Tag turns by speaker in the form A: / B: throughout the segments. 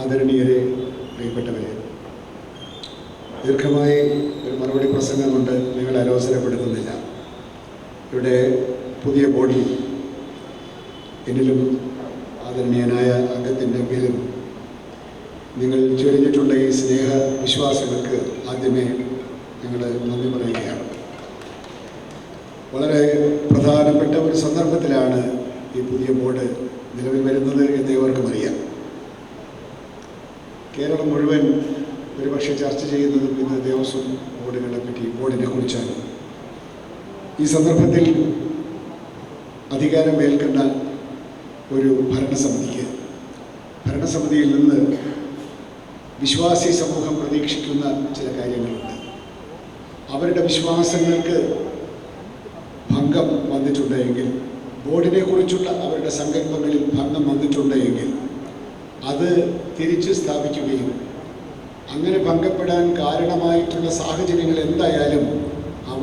A: ആദരണീയരെ പ്രിയപ്പെട്ടവരെ ദീർഘമായി ഒരു മറുപടി പ്രസംഗം കൊണ്ട് നിങ്ങൾ അലോസരപ്പെടുത്തുന്നില്ല. ഇവിടെ പുതിയ ബോഡി എന്നിലും ആദരണീയനായ അംഗത്തിന്റെ മേലും നിങ്ങൾ ചൊരിഞ്ഞിട്ടുള്ള ഈ സ്നേഹ വിശ്വാസങ്ങൾക്ക് ആദ്യമേ ഞങ്ങൾ നന്ദി പറയുകയാണ്. വളരെ പ്രധാനപ്പെട്ട ഒരു സന്ദർഭത്തിലാണ് ഈ പുതിയ ബോർഡ് നിലവിൽ വരുന്നത് എന്ന് ഇവർക്കും അറിയാം. കേരളം മുഴുവൻ ഒരുപക്ഷെ ചർച്ച ചെയ്യുന്നതും ഇന്ന് ദേവസ്വം ബോർഡുകളെ പറ്റി ബോർഡിനെ കുറിച്ചാണ്. ഈ സന്ദർഭത്തിൽ അധികാരം ഏൽക്കുന്ന ഒരു ഭരണസമിതിക്ക് ഭരണസമിതിയിൽ നിന്ന് വിശ്വാസി സമൂഹം പ്രതീക്ഷിക്കുന്ന ചില കാര്യങ്ങളുണ്ട്. അവരുടെ വിശ്വാസങ്ങൾക്ക് ഭംഗം വന്നിട്ടുണ്ടെങ്കിൽ ബോർഡിനെ കുറിച്ചുള്ള അവരുടെ സങ്കല്പങ്ങളിൽ ഭംഗം വന്നിട്ടുണ്ടെങ്കിൽ അത് തിരിച്ച് സ്ഥാപിക്കുകയും അങ്ങനെ ഭംഗപ്പെടാൻ കാരണമായിട്ടുള്ള സാഹചര്യങ്ങൾ എന്തായാലും അവ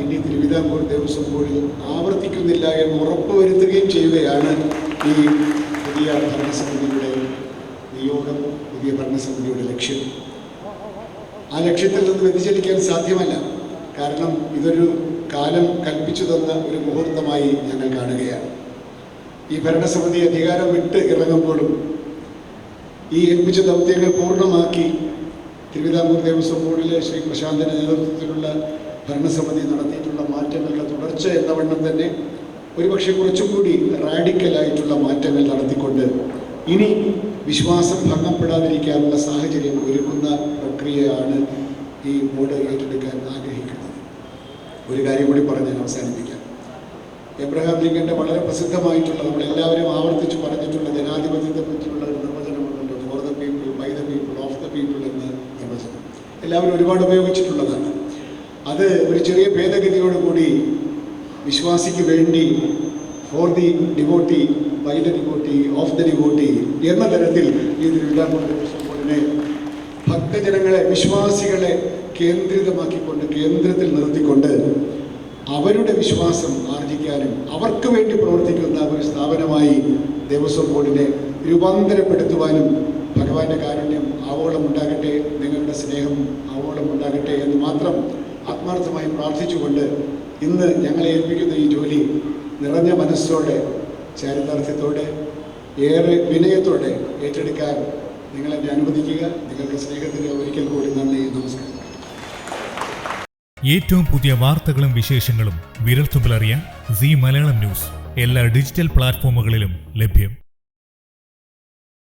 A: ഇനി തിരുവിതാംകൂർ ദേവസ്വം ബോർഡിൽ ആവർത്തിക്കുന്നില്ല എന്ന് ഉറപ്പുവരുത്തുകയും ചെയ്യുകയാണ് ഈ പുതിയ ഭരണസമിതിയുടെ നിയോഗം പുതിയ ഭരണസമിതിയുടെ ലക്ഷ്യം. ആ ലക്ഷ്യത്തിൽ നിന്ന് വ്യതിചലിക്കാൻ സാധ്യമല്ല. കാരണം ഇതൊരു കാലം കൽപ്പിച്ചു തന്ന ഒരു മുഹൂർത്തമായി ഞങ്ങൾ കാണുകയാണ്. ഈ ഭരണസമിതി അധികാരം വിട്ട് ഇറങ്ങുമ്പോഴും ഈ ഏൽപ്പിച്ച ദൗത്യങ്ങൾ പൂർണമാക്കി തിരുവിതാംകൂർ ദേവസ്വം ബോർഡിലെ ശ്രീ പ്രശാന്തിന്റെ നേതൃത്വത്തിലുള്ള ഭരണസമിതി നടത്തിയിട്ടുള്ള മാറ്റങ്ങളുടെ തുടർച്ച എന്ന വണ്ണം തന്നെ ഒരുപക്ഷെ കുറച്ചുകൂടി റാഡിക്കലായിട്ടുള്ള മാറ്റങ്ങൾ നടത്തിക്കൊണ്ട് ഇനി വിശ്വാസം ഭംഗപ്പെടാതിരിക്കാനുള്ള സാഹചര്യം ഒരുക്കുന്ന പ്രക്രിയയാണ് ഈ ബോർഡ് ഏറ്റെടുക്കാൻ ആഗ്രഹിക്കുന്നത്. ഒരു കാര്യം കൂടി പറഞ്ഞ് അവസാനിപ്പിക്കാം. എബ്രഹാം ലിങ്കന്റെ വളരെ പ്രസിദ്ധമായിട്ടുള്ള നമ്മളെല്ലാവരും ആവർത്തിച്ച് പറഞ്ഞിട്ടുള്ള ജനാധിപത്യത്തെ പറ്റിയുള്ള ഒരു നിർവചനമുണ്ടല്ലോ for the people by the people of the people എന്ന നിർവചനം എല്ലാവരും ഒരുപാട് ഉപയോഗിച്ചിട്ടുള്ളതാണ്. അത് ഒരു ചെറിയ ഭേദഗതിയോടുകൂടി വിശ്വാസിക്ക് വേണ്ടി for the devotee by the devotee of the devotee എന്ന തരത്തിൽ ഈ തിരുവിതാംകൂർ ഭക്തജനങ്ങളെ വിശ്വാസികളെ കേന്ദ്രിതമാക്കിക്കൊണ്ട് കേന്ദ്രത്തിൽ നിർത്തിക്കൊണ്ട് അവരുടെ വിശ്വാസം ആർജിക്കാനും അവർക്ക് വേണ്ടി പ്രവർത്തിക്കുന്ന ഒരു സ്ഥാപനമായി ദേവസ്വം ബോർഡിനെ രൂപാന്തരപ്പെടുത്തുവാനും ഭഗവാന്റെ കാരുണ്യം ആവോളം ഉണ്ടാകട്ടെ ആവോളം ഉണ്ടാകട്ടെ എന്ന് മാത്രം ആത്മാർത്ഥമായി പ്രാർത്ഥിച്ചുകൊണ്ട് ഇന്ന് ഞങ്ങളെ ഏൽപ്പിക്കുന്ന ഈ ജോലി നിറഞ്ഞ മനസ്സോടെ ചാരിതാർത്ഥ്യത്തോടെ ഏറെ വിനയത്തോടെ ഏറ്റെടുക്കാൻ നിങ്ങളെന്നെ അനുവദിക്കുക. നിങ്ങളുടെ സ്നേഹത്തിന് ഒരിക്കൽ കൂടി നന്ദി നമസ്കാരം.
B: ഏറ്റവും പുതിയ വാർത്തകളും വിശേഷങ്ങളും വിരൽത്തുമ്പിലറിയാൻ സി മലയാളം ന്യൂസ്. എല്ലാ ഡിജിറ്റൽ പ്ലാറ്റ്ഫോമുകളിലും ലഭ്യം.